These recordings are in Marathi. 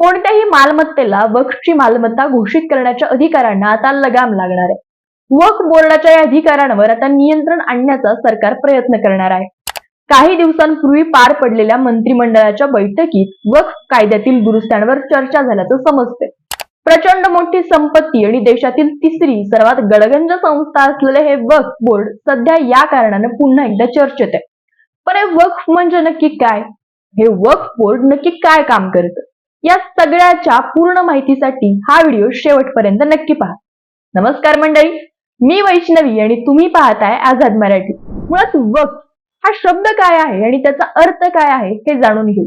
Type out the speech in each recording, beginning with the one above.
कोणत्याही मालमत्तेला वक्फची मालमत्ता घोषित करण्याच्या अधिकारांना आता लगाम लागणार आहे. वक्फ बोर्डाच्या या अधिकारांवर आता नियंत्रण आणण्याचा सरकार प्रयत्न करणार आहे. काही दिवसांपूर्वी पार पडलेल्या मंत्रिमंडळाच्या बैठकीत वक्फ कायद्यातील दुरुस्त्यांवर चर्चा झाल्याचं समजते प्रचंड मोठी संपत्ती आणि देशातील तिसरी सर्वात गडगंज संस्था असलेले हे वक्फ बोर्ड सध्या या कारणाने पुन्हा एकदा चर्चेत आहे. पण हे वक्फ म्हणजे नक्की काय? हे वक्फ बोर्ड नक्की काय काम करतं? या सगळ्याच्या पूर्ण माहितीसाठी हा व्हिडिओ शेवटपर्यंत नक्की पहा. नमस्कार मंडळी मी वैष्णवी आणि तुम्ही पाहताय आझाद मराठी. मुळात वक हा शब्द काय आहे आणि त्याचा अर्थ काय आहे हे जाणून घेऊ.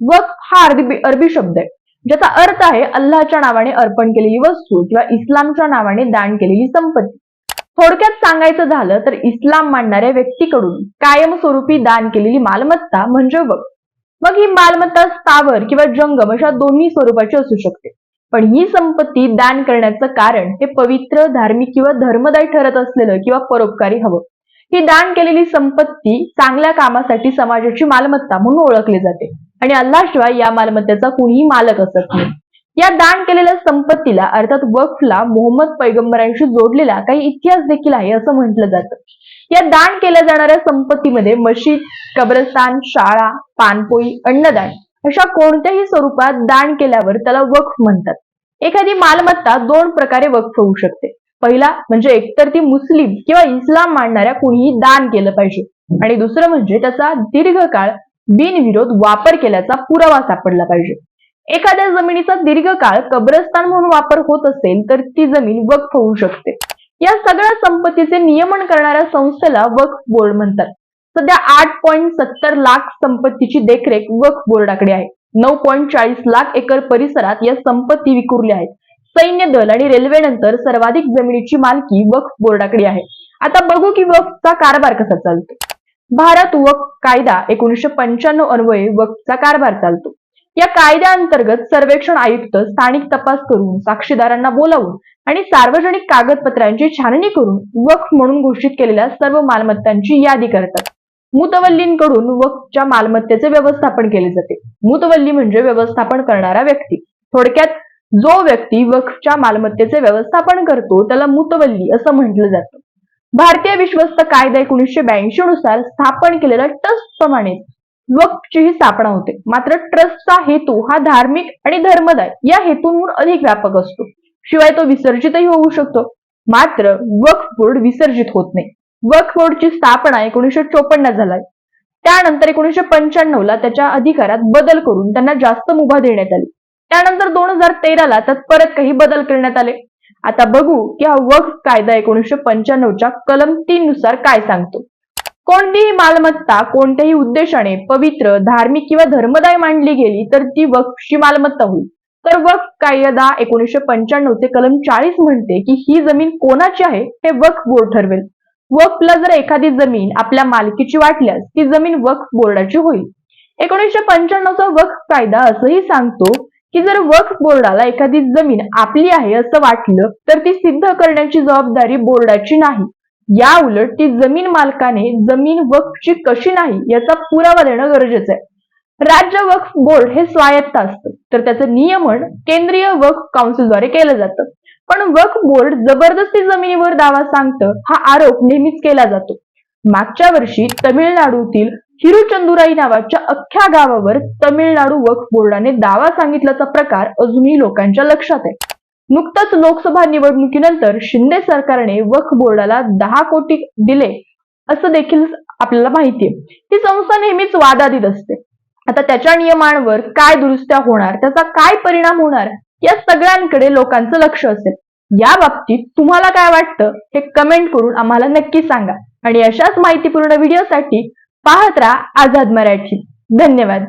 वक्फ हा अरबी अरबी शब्द आहे. ज्याचा अर्थ आहे अल्लाच्या नावाने अर्पण केलेली वस्तू किंवा इस्लामच्या नावाने दान केलेली संपत्ती. थोडक्यात सांगायचं झालं तर इस्लाम मांडणाऱ्या व्यक्तीकडून कायमस्वरूपी दान केलेली मालमत्ता म्हणजे वक्फ मग ही मालमत्ता स्थावर किंवा जंगम अशा दोन्ही स्वरूपाची असू शकते. पण ही संपत्ती दान करण्याचं कारण हे पवित्र धार्मिक किंवा धर्मदायी ठरत असलेलं किंवा परोपकारी हवं. ही दान केलेली संपत्ती चांगल्या कामासाठी समाजाची मालमत्ता म्हणून ओळखली जाते. आणि अल्लाशिवाय या मालमत्तेचा कुणीही मालक असत नाही. या दान केलेल्या संपत्तीला अर्थात वक्फला मोहम्मद पैगंबरांशी जोडलेला काही इतिहास देखील आहे असं म्हटलं जातं. या दान केल्या जाणाऱ्या संपत्तीमध्ये मशीद कब्रस्तान शाळा पानपोई अन्नदान अशा कोणत्याही स्वरूपात दान केल्यावर त्याला वक्फ म्हणतात. एखादी मालमत्ता दोन प्रकारे वक्फ होऊ शकते. पहिला म्हणजे एकतर ती मुस्लिम किंवा इस्लाम मानणाऱ्या कुणीही दान केलं पाहिजे. आणि दुसरं म्हणजे त्याचा दीर्घकाळ बिनविरोध वापर केल्याचा पुरावा सापडला पाहिजे. एखाद्या जमिनीचा दीर्घकाळ कब्रस्तान म्हणून वापर होत असेल तर ती जमीन वक्फ होऊ शकते. या सगळ्या संपत्तीचे नियमन करणाऱ्या संस्थेला वक्फ बोर्ड म्हणतात. सध्या आठ पॉईंट सत्तर लाख संपत्तीची देखरेख वक्फ बोर्डाकडे आहे. नऊ पॉईंट चाळीस लाख एकर परिसरात या संपत्ती विखुरल्या आहेत. सैन्य दल आणि रेल्वेनंतर सर्वाधिक जमिनीची मालकी वक्फ बोर्डाकडे आहे. आता बघू की वक्फचा कारभार कसा चालतो. भारत वक्फ कायदा एकोणीसशे पंच्याण्णव अन्वये वक्फचा कारभार चालतो. या कायद्याअंतर्गत सर्वेक्षण आयुक्त स्थानिक तपास करून साक्षीदारांना बोलावून आणि सार्वजनिक कागदपत्रांची छाननी करून वक्फ म्हणून घोषित केलेल्या सर्व मालमत्तांची यादी करतात. मुतवल्लींकडून वक्फच्या मालमत्तेचे व्यवस्थापन केले जाते. मुतवल्ली म्हणजे व्यवस्थापन करणारा व्यक्ती. थोडक्यात जो व्यक्ती वक्फच्या मालमत्तेचे व्यवस्थापन करतो त्याला मुतवल्ली असं म्हटलं जातं. भारतीय विश्वस्त कायदा एकोणीसशे ब्याऐंशी नुसार स्थापन केलेल्या ट्रस्ट प्रमाणे वक्फची ही स्थापना होते. मात्र ट्रस्टचा हेतू हा धार्मिक आणि धर्मदाय या हेतूंहून अधिक व्यापक असतो. शिवाय तो विसर्जितही होऊ शकतो. मात्र वक्फ बोर्ड विसर्जित होत नाही. वक्फ बोर्डची स्थापना एकोणीसशे चोपन्न झाला त्यानंतर एकोणीसशे पंच्याण्णव ला त्याच्या अधिकारात बदल करून त्यांना जास्त मुभा देण्यात आली. त्यानंतर दोन हजार तेराला त्यात परत काही बदल करण्यात आले. आता बघू की हा वक्फ कायदा एकोणीसशे पंच्याण्णवच्या कलम तीन नुसार काय सांगतो. कोणतीही मालमत्ता कोणत्याही उद्देशाने पवित्र धार्मिक किंवा धर्मदाय मांडली गेली तर ती वक्फची मालमत्ता होईल. तर वक्फ कायदा एकोणीसशे पंच्याण्णव चे कलम चाळीस म्हणते की ही जमीन कोणाची आहे हे वक्फ बोर्ड ठरवेल. वक्फला जर एखादी जमीन आपल्या मालकीची वाटल्यास ती जमीन वक्फ बोर्डाची होईल. एकोणीसशे पंच्याण्णवचा वक्फ कायदा असंही सांगतो की जर वक्फ बोर्डाला एखादी जमीन आपली आहे असं वाटलं तर ती सिद्ध करण्याची जबाबदारी बोर्डाची नाही. या उलट ती जमीन मालकाने जमीन वक्फची कशी नाही याचा पुरावा देणं गरजेचं आहे. राज्य वक्फ बोर्ड हे स्वायत्त असतं. तर त्याचं नियमन केंद्रीय वक्फ काउन्सिलद्वारे केलं जातं. पण वक्फ बोर्ड जबरदस्ती जमिनीवर दावा सांगतं हा आरोप नेहमीच केला जातो. मागच्या वर्षी तमिळनाडूतील हिरुचंदुराई नावाच्या अख्ख्या गावावर तमिळनाडू वक्फ बोर्डाने दावा सांगितल्याचा प्रकार अजूनही लोकांच्या लक्षात आहे. नुकतंच लोकसभा निवडणुकीनंतर शिंदे सरकारने वक्फ बोर्डाला दहा कोटी दिले असं देखील आपल्याला माहितीये. ही संस्था नेहमीच वादातीत असते. आता त्याच्या नियमांवर काय दुरुस्त्या होणार त्याचा काय परिणाम होणार या सगळ्यांकडे लोकांचं लक्ष असेल. या बाबतीत तुम्हाला काय वाटतं हे कमेंट करून आम्हाला नक्की सांगा. आणि अशाच माहितीपूर्ण व्हिडिओसाठी पाहत राहा आझाद मराठी. धन्यवाद.